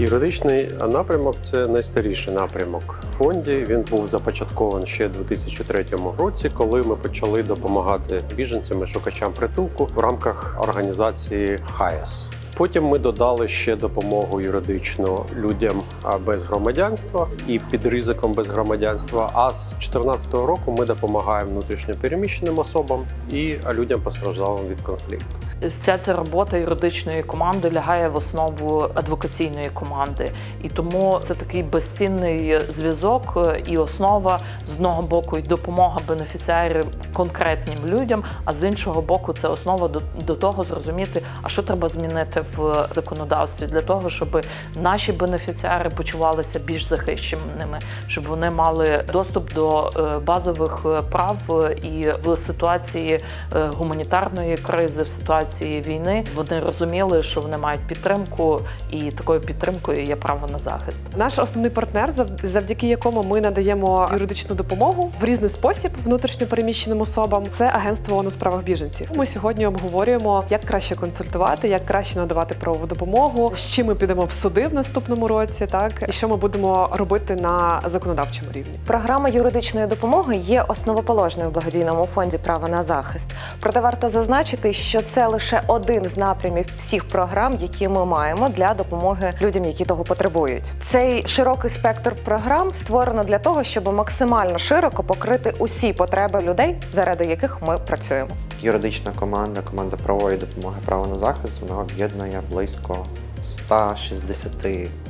Юридичний напрямок це найстаріший напрямок в фонді. Він був започаткований ще у 2003 році, коли ми почали допомагати біженцям і шукачам притулку в рамках організації ХАЕС. Потім ми додали ще допомогу юридичну людям без громадянства і під ризиком без громадянства. А з 2014 року ми допомагаємо внутрішньо переміщеним особам і людям постраждалим від конфлікту. Вся ця робота юридичної команди лягає в основу адвокаційної команди, і тому це такий безцінний зв'язок е, і основа. З одного боку і допомога бенефіціарів конкретним людям, а з іншого боку, це основа до, до того зрозуміти, а що треба змінити в законодавстві для того, щоб наші бенефіціари почувалися більш захищеними, щоб вони мали доступ до е, базових е, прав і в ситуації гуманітарної кризи, в ситуації війни вони розуміли, що вони мають підтримку, і такою підтримкою є право на захист. Наш основний партнер, зав- завдяки якому ми надаємо юридичну допомогу в різний спосіб внутрішньо переміщеним особам, це агентство ООН у справах біженців. Ми сьогодні обговорюємо, як краще консультувати, як краще надавати правову допомогу, з чим ми підемо в суди в наступному році, так і що ми будемо робити на законодавчому рівні. Програма юридичної допомоги є основоположною в благодійному фонді право на захист. Проте варто зазначити, що це лише один з напрямів всіх програм, які ми маємо для допомоги людям, які того потребують. Цей широкий спектр програм створено для того, щоб максимально широко покрити усі потреби людей, заради яких ми працюємо. Юридична команда, команда правової допомоги право на захист, вона об'єднує близько 160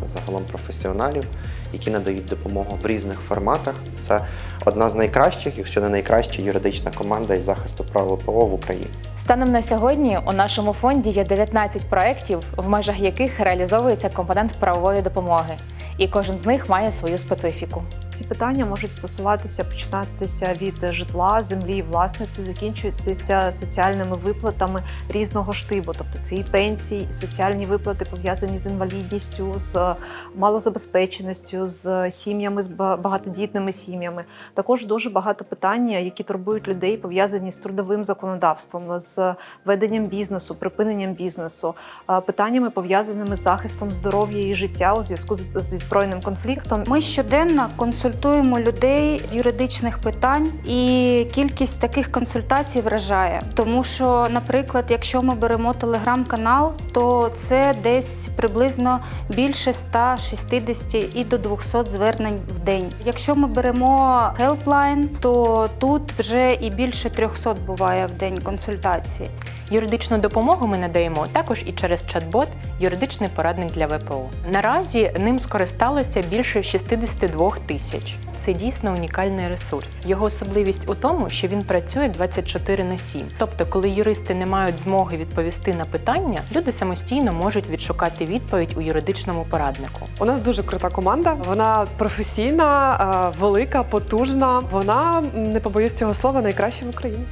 загалом професіоналів, які надають допомогу в різних форматах. Це одна з найкращих, якщо не найкраща юридична команда із захисту прав ВПО в Україні. Станом на сьогодні у нашому фонді є 19 проєктів, в межах яких реалізовується компонент правової допомоги, і кожен з них має свою специфіку. Ці питання можуть стосуватися починатися від житла, землі і власності, закінчуються соціальними виплатами різного штибу, тобто це і пенсії, і соціальні виплати пов'язані з інвалідністю, з малозабезпеченістю, з сім'ями, з багатодітними сім'ями. Також дуже багато питань, які турбують людей, пов'язані з трудовим законодавством, з веденням бізнесу, припиненням бізнесу, питаннями пов'язаними з захистом здоров'я і життя у зв'язку з- збройним конфліктом. Ми щоденно консультуємо людей з юридичних питань, і кількість таких консультацій вражає. Тому що, наприклад, якщо ми беремо телеграм-канал, то це десь приблизно більше 160 і до 200 звернень в день. Якщо ми беремо Helpline, то тут вже і більше 300 буває в день консультацій. Юридичну допомогу ми надаємо також і через чат-бот юридичний порадник для ВПО. Наразі ним скористалося більше 62 тисяч. Це дійсно унікальний ресурс. Його особливість у тому, що він працює 24 на 7. Тобто, коли юристи не мають змоги відповісти на питання, люди самостійно можуть відшукати відповідь у юридичному пораднику. У нас дуже крута команда. Вона професійна, е, велика, потужна. Вона не побоюсь цього слова найкраща в Україні.